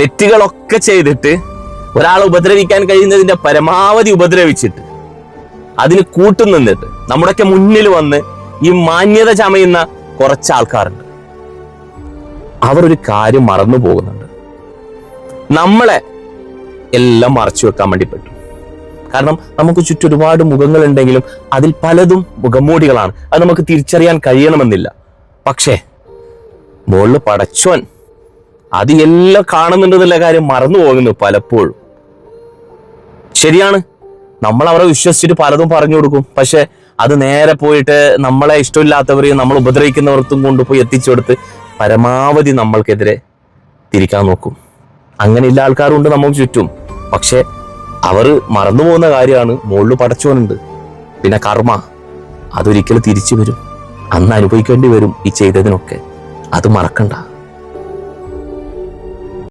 തെറ്റുകളൊക്കെ ചെയ്തിട്ട് ഒരാളെ ഉപദ്രവിക്കാൻ കഴിയുന്നതിന്റെ പരമാവധി ഉപദ്രവിച്ചിട്ട് അതിന് കൂട്ടുനിന്നിട്ട് നമ്മുടെയൊക്കെ മുന്നിൽ വന്ന് ഈ മാന്യത ചമയുന്ന കുറച്ച് ആൾക്കാരുണ്ട്. അവർ ഒരു കാര്യം മറന്നു പോകുന്നുണ്ട്. നമ്മളെ എല്ലാം മറച്ചു വെക്കാൻ വേണ്ടി പറ്റും. കാരണം നമുക്ക് ചുറ്റും ഒരുപാട് മുഖങ്ങളുണ്ടെങ്കിലും അതിൽ പലതും മുഖംമൂടികളാണ്. അത് നമുക്ക് തിരിച്ചറിയാൻ കഴിയണമെന്നില്ല. പക്ഷേ മുകളിൽ പടച്ചോൻ അത് എല്ലാം കാണുന്നുണ്ടെന്നുള്ള കാര്യം മറന്നു പോകുന്നു പലപ്പോഴും. ശരിയാണ്. നമ്മൾ അവരെ വിശ്വസിച്ചിട്ട് പലതും പറഞ്ഞു കൊടുക്കും. പക്ഷെ അത് നേരെ പോയിട്ട് നമ്മളെ ഇഷ്ടമില്ലാത്തവരെയും നമ്മൾ ഉപദ്രവിക്കുന്നവർക്കും കൊണ്ടുപോയി എത്തിച്ചു കൊടുത്ത് പരമാവധി നമ്മൾക്കെതിരെ തിരിക്കാൻ നോക്കും. അങ്ങനെയുള്ള ആൾക്കാരുണ്ട് നമുക്ക് ചുറ്റും. പക്ഷെ അവർ മറന്നു പോകുന്ന കാര്യമാണ്. മുകളിൽ പടച്ചോനുണ്ട് പിന്നെ കർമ്മ. അതൊരിക്കലും തിരിച്ചു വരും. അന്ന് അനുഭവിക്കേണ്ടി വരും ഈ ചെയ്തതിനൊക്കെ. അത് മറക്കണ്ട.